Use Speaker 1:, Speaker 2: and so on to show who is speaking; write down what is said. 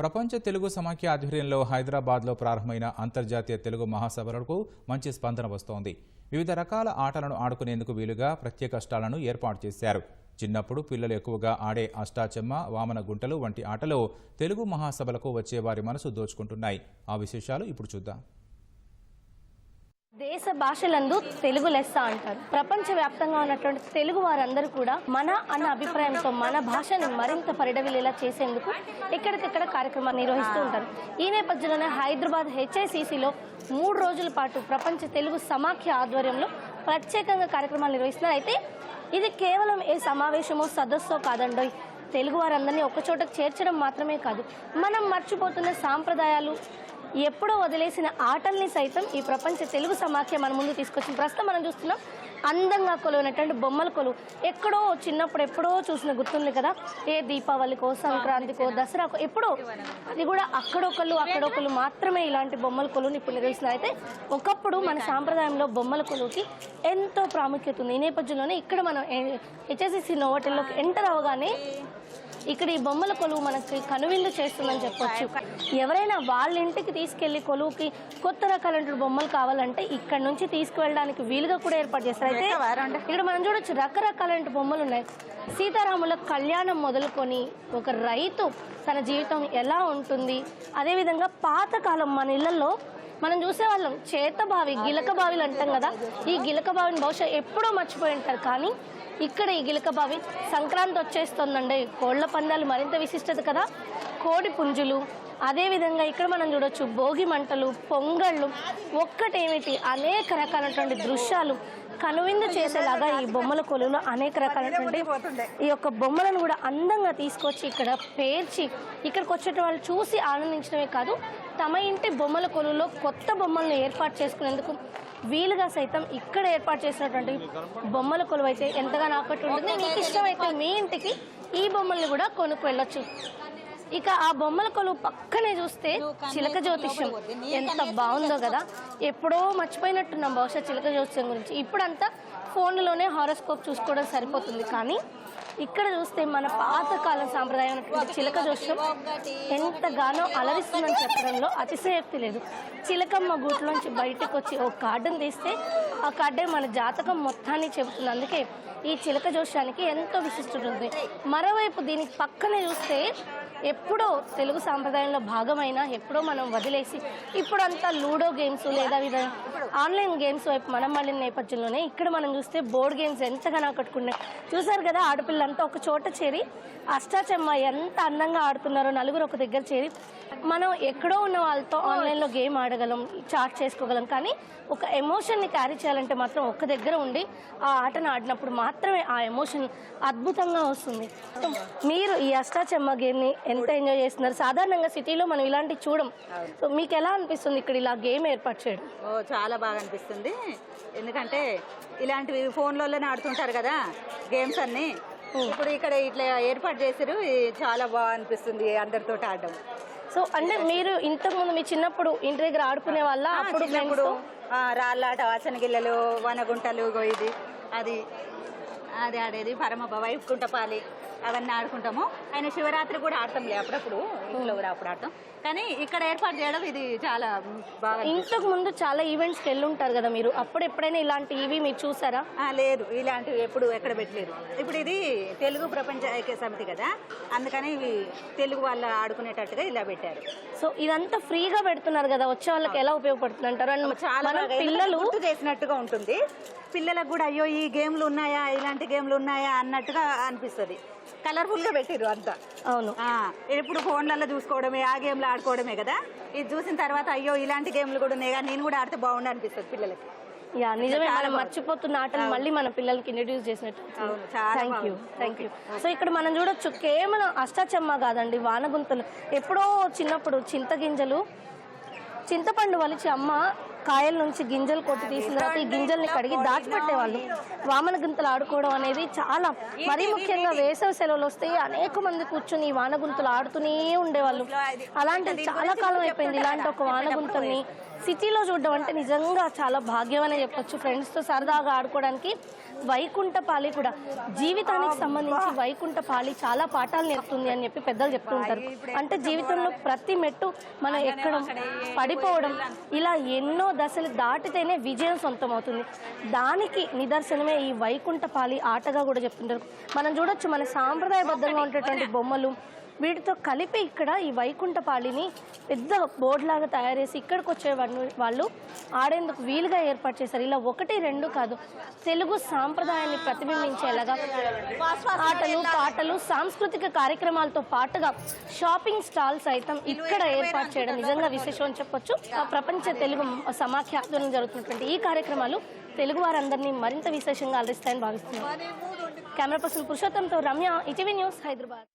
Speaker 1: ప్రపంచ తెలుగు సమాఖ్య ఆధ్వర్యంలో హైదరాబాద్లో ప్రారంభమైన అంతర్జాతీయ తెలుగు మహాసభలకు మంచి స్పందన వస్తోంది. వివిధ రకాల ఆటలను ఆడుకునేందుకు వీలుగా ప్రత్యేక స్టాళ్ళను ఏర్పాటు చేశారు. చిన్నప్పుడు పిల్లలు ఎక్కువగా ఆడే అష్టాచెమ్మ వామన గుంటలు వంటి ఆటలు తెలుగు మహాసభలకు వచ్చే వారి మనసు దోచుకుంటున్నాయి. ఆ విశేషాలు ఇప్పుడు చూద్దాం.
Speaker 2: దేశ భాషలందు తెలుగు లెస్స అంటారు. ప్రపంచ వ్యాప్తంగా ఉన్నటువంటి తెలుగు వారందరూ కూడా మన అన్న అభిప్రాయంతో మన భాషని మరింత పరిడవిలేలా చేసేందుకు ఎక్కడికెక్కడ కార్యక్రమాలు నిర్వహిస్తూ ఉంటారు. ఈ నేపథ్యంలోనే హైదరాబాద్ హెచ్ఐసిసిలో మూడు రోజుల పాటు ప్రపంచ తెలుగు సమాఖ్య ఆధ్వర్యంలో ప్రత్యేకంగా కార్యక్రమాలు నిర్వహిస్తున్నారు. అయితే ఇది కేవలం ఏ సమావేశమో సదస్సో కాదండోయ్ తెలుగు వారందరినీ ఒకచోటకు చేర్చడం మాత్రమే కాదు. మనం మర్చిపోతున్న సాంప్రదాయాలు ఎప్పుడో వదిలేసిన ఆటల్ని సైతం ఈ ప్రపంచ తెలుగు సమాఖ్య మన ముందు తీసుకొచ్చింది ప్రస్తుతం మనం చూస్తున్నాం. అందంగా కొలువైనటువంటి బొమ్మల కొలువు ఎక్కడో చిన్నప్పుడు ఎప్పుడో చూసిన గుర్తుంది కదా? ఏ దీపావళికో సంక్రాంతికో దసరాకో ఎప్పుడో. అది కూడా అక్కడొకళ్ళు అక్కడొకళ్ళు మాత్రమే ఇలాంటి బొమ్మల కొలువుని ఇప్పుడు నిర్వహిస్తున్నారు అయితే ఒకప్పుడు మన సాంప్రదాయంలో బొమ్మల కొలువుకి ఎంతో ప్రాముఖ్యత ఉంది. ఈ నేపథ్యంలోనే ఇక్కడ మనం హెచ్ఎస్సిసి నోవటల్లోకి ఎంటర్ అవగానే ఇక్కడ ఈ బొమ్మల కొలువు మనకి కనువిందు చేస్తుందని చెప్పొచ్చు. ఎవరైనా వాళ్ళ ఇంటికి తీసుకెళ్ళి కొలువుకి కొత్త రకాల బొమ్మలు కావాలంటే ఇక్కడ నుంచి తీసుకువెళ్ళడానికి వీలుగా కూడా ఏర్పాటు చేస్తారు. అయితే ఇక్కడ మనం చూడొచ్చు రకరకాలైన బొమ్మలు ఉన్నాయి. సీతారాముల కళ్యాణం మొదలుకొని ఒక రైతు తన జీవితం ఎలా ఉంటుంది? అదేవిధంగా పాతకాలం మన ఇళ్ళలో మనం చూసేవాళ్ళం చేత బావి గిలక బావిలు అంటాం కదా. ఈ గిలక బావిని బహుశా ఎప్పుడో మర్చిపోయి ఉంటారు. కానీ ఇక్కడ ఈ గిలకబావి సంక్రాంతి వచ్చేస్తుందండి. కోళ్ళ పందాలు మరింత విశిష్టత కదా? కోడి పుంజులు అదేవిధంగా ఇక్కడ మనం చూడొచ్చు భోగి మంటలు పొంగళ్ళు ఒక్కటేమిటి? అనేక రకాలైనటువంటి దృశ్యాలు కనువిందు చేసేలాగా ఈ బొమ్మల కొలువులో అనేక రకాలైనటువంటి ఈ యొక్క బొమ్మలను కూడా అందంగా తీసుకొచ్చి ఇక్కడ పేర్చి ఇక్కడికి వచ్చేట వాళ్ళు చూసి ఆనందించడమే కాదు తమ ఇంటి బొమ్మల కొలువులో కొత్త బొమ్మలను ఏర్పాటు చేసుకునేందుకు వీలుగా సైతం ఇక్కడ ఏర్పాటు చేసినటువంటి బొమ్మల కొలువు అయితే ఎంతగానో ఆకట్టుంటుంది మీకు ఇష్టమైతే మీ ఇంటికి ఈ బొమ్మల్ని కూడా కొనుక్కు వెళ్ళొచ్చు ఇక ఆ బొమ్మల కొలువు పక్కనే చూస్తే చిలక జ్యోతిష్యం ఎంత బాగుందో కదా. ఎప్పుడో మర్చిపోయినట్టున్నాం బహుశా చిలక జ్యోతిష్యం గురించి. ఇప్పుడంతా ఫోన్లోనే హారోస్కోప్ చూసుకోవడం సరిపోతుంది. కానీ ఇక్కడ చూస్తే మన పాతకాలం సాంప్రదాయం చిలక జోష్యం ఎంతగానో అలరిస్తుందని చెప్పడంలో అతిశయోక్తి లేదు. చిలకమ్మ గూట్లోంచి బయటకు వచ్చి ఒక కార్డును తీస్తే ఆ కార్డే మన జాతకం మొత్తాన్ని చెబుతుంది. అందుకే ఈ చిలక జోష్యానికి ఎంతో విశిష్టత ఉంది. మరోవైపు దీనికి పక్కనే చూస్తే ఎప్పుడో తెలుగు సాంప్రదాయంలో భాగమైన ఎప్పుడో మనం వదిలేసి ఇప్పుడంతా లూడో గేమ్స్ లేదా విధ ఆన్లైన్ గేమ్స్ వైపు మనం మళ్ళీ నేపథ్యంలోనే ఇక్కడ మనం చూస్తే బోర్డ్ గేమ్స్ ఎంతగానో ఆకట్టుకున్నాయి. చూసారు కదా ఆడపిల్లంతా ఒక చోట చేరి అష్టాచెమ్మ ఎంత అందంగా ఆడుతున్నారో నలుగురు ఒక దగ్గర చేరి మనం ఎక్కడో ఉన్న వాళ్ళతో ఆన్లైన్లో గేమ్ ఆడగలం చాట్ చేసుకోగలం కానీ ఒక ఎమోషన్ని క్యారీ చేయాలంటే మాత్రం ఒక్క దగ్గర ఉండి ఆ ఆటను ఆడినప్పుడు మాత్రమే ఆ ఎమోషన్ అద్భుతంగా వస్తుంది. మీరు ఈ అష్టాచెమ్మ గేమ్ని ఎంత ఎంజాయ్ చేస్తున్నారు? సాధారణంగా సిటీలో మనం ఇలాంటివి చూడం. సో మీకు ఎలా అనిపిస్తుంది ఇక్కడ ఇలా గేమ్ ఏర్పాటు చేయడం?
Speaker 3: ఓ చాలా బాగా అనిపిస్తుంది. ఎందుకంటే ఇలాంటివి ఫోన్లలోనే ఆడుతుంటారు కదా గేమ్స్ అన్ని. ఇప్పుడు ఇక్కడ ఇట్లా ఏర్పాటు చేసారు ఇది చాలా బాగా అనిపిస్తుంది అందరితో ఆడడం.
Speaker 2: సో అంటే మీరు ఇంతకుముందు మీ చిన్నప్పుడు ఇంటి దగ్గర ఆడుకునే వాళ్ళ అప్పుడు?
Speaker 3: ఆ, రాళ్ళాట వాసనగిల్లలు వనగుంటలు ఇగో ఇది అది అది ఆడేది పరమప వైపు గుంటపాలి అవన్నీ ఆడుకుంటాము. ఆయన శివరాత్రి కూడా ఆడతాంలే అప్పుడప్పుడు ఇంట్లో కూడా అప్పుడు ఆడతాం. కానీ ఇక్కడ ఏర్పాటు చేయడం ఇది చాలా బాగా
Speaker 2: ఇంతకు ముందు చాలా ఈవెంట్స్కి వెళ్ళి ఉంటారు కదా మీరు? అప్పుడు ఎప్పుడైనా ఇలాంటి ఇవి మీరు చూసారా?
Speaker 3: లేదు. ఇలాంటివి ఎప్పుడు ఎక్కడ పెట్టలేదు. ఇప్పుడు ఇది తెలుగు ప్రపంచ ఐక్య సమితి కదా. అందుకని ఇవి తెలుగు వాళ్ళు ఆడుకునేటట్టుగా ఇలా పెట్టారు.
Speaker 2: సో ఇదంతా ఫ్రీగా పెడుతున్నారు కదా. వచ్చే వాళ్ళకి ఎలా ఉపయోగపడుతుంది అంటారు అండ్
Speaker 3: చాలా
Speaker 2: పిల్లలు
Speaker 3: గుర్తు చేసినట్టుగా ఉంటుంది. పిల్లలకు కూడా అయ్యో ఈ గేమ్లు ఉన్నాయా? ఇలాంటి గేమ్లు ఉన్నాయా? అన్నట్టుగా అనిపిస్తుంది. కలర్ఫుల్గా పెట్టిరు అంతా.
Speaker 2: అవును.
Speaker 3: ఆ, ఎప్పుడు ఫోన్లలో చూసుకోవడమే ఆ గేమ్లు ఆడుకోవడమే కదా? ఇది చూసిన తర్వాత అయ్యో ఇలాంటి గేమ్లు కూడా ఉన్నాయి? కదా నేను కూడా ఆడితే బాగుండు అనిపిస్తుంది పిల్లలకి.
Speaker 2: యా నిజమే. మనం మర్చిపోతున్న ఆటలు మళ్ళీ మన పిల్లలకి ఇంట్రడ్యూస్ చేసినట్టు. Thank you thank you so ఇక్కడ మనం చూడొచ్చు కేవలం అష్టాచెమ్మ కాదండి వానగుంతలు. ఎప్పుడో చిన్నప్పుడు చింతగింజలు చింతపండు వలిచి అమ్మ కాయల నుంచి గింజలు కొట్టి తీసిన తర్వాత ఈ గింజల్ని కడిగి దాచిపెట్టేవాళ్ళు వామన గుంతలు ఆడుకోవడం అనేది చాలా మరీ ముఖ్యంగా వేసవి సెలవులు వస్తే అనేక మంది కూర్చుని ఈ వానగుంతలు ఆడుతూనే ఉండేవాళ్ళు. అలాంటిది చాలా కాలం అయిపోయింది. ఇలాంటి ఒక వానగుంతల్ని సిటీలో చూడడం అంటే నిజంగా చాలా భాగ్యం అనే చెప్పొచ్చు. ఫ్రెండ్స్తో సరదాగా ఆడుకోవడానికి వైకుంఠపాలి కూడా. జీవితానికి సంబంధించి వైకుంఠపాలి చాలా పాఠాలు నేర్పుతుంది అని చెప్పి పెద్దలు చెప్తూ ఉంటారు. అంటే జీవితంలో ప్రతి మెట్టు మనం ఎక్కడం పడిపోవడం ఇలా ఎన్నో దశలు దాటితేనే విజయం సొంతం అవుతుంది దానికి నిదర్శనమే ఈ వైకుంఠపాలి ఆటగా కూడా చెప్తుంటారు. మనం చూడొచ్చు మన సాంప్రదాయబద్ధంగా ఉండేటువంటి బొమ్మలు వీటితో కలిపి ఇక్కడ ఈ వైకుంఠపాళిని పెద్ద బోర్డులాగా లాగా తయారు చేసి ఇక్కడికి వచ్చే వాళ్ళు ఆడేందుకు వీలుగా ఏర్పాటు చేశారు. ఇలా ఒకటి రెండు కాదు తెలుగు సాంప్రదాయాన్ని ప్రతిబింబించేలాగా ఆటలు పాటలు సాంస్కృతిక కార్యక్రమాలతో పాటుగా షాపింగ్ స్టాల్ సైతం ఇక్కడ ఏర్పాటు చేయడం నిజంగా విశేషం అని చెప్పొచ్చు. ఆ ప్రపంచ తెలుగు సమాఖ్య ఆధ్వర్యంలో జరుగుతున్నటువంటి ఈ కార్యక్రమాలు తెలుగు వారందరినీ మరింత విశేషంగా అలరిస్తాయని భావిస్తున్నారు కెమెరా పర్సన్ పురుషోత్తంతో రమ్య ఇటీవీ న్యూస్ హైదరాబాద్.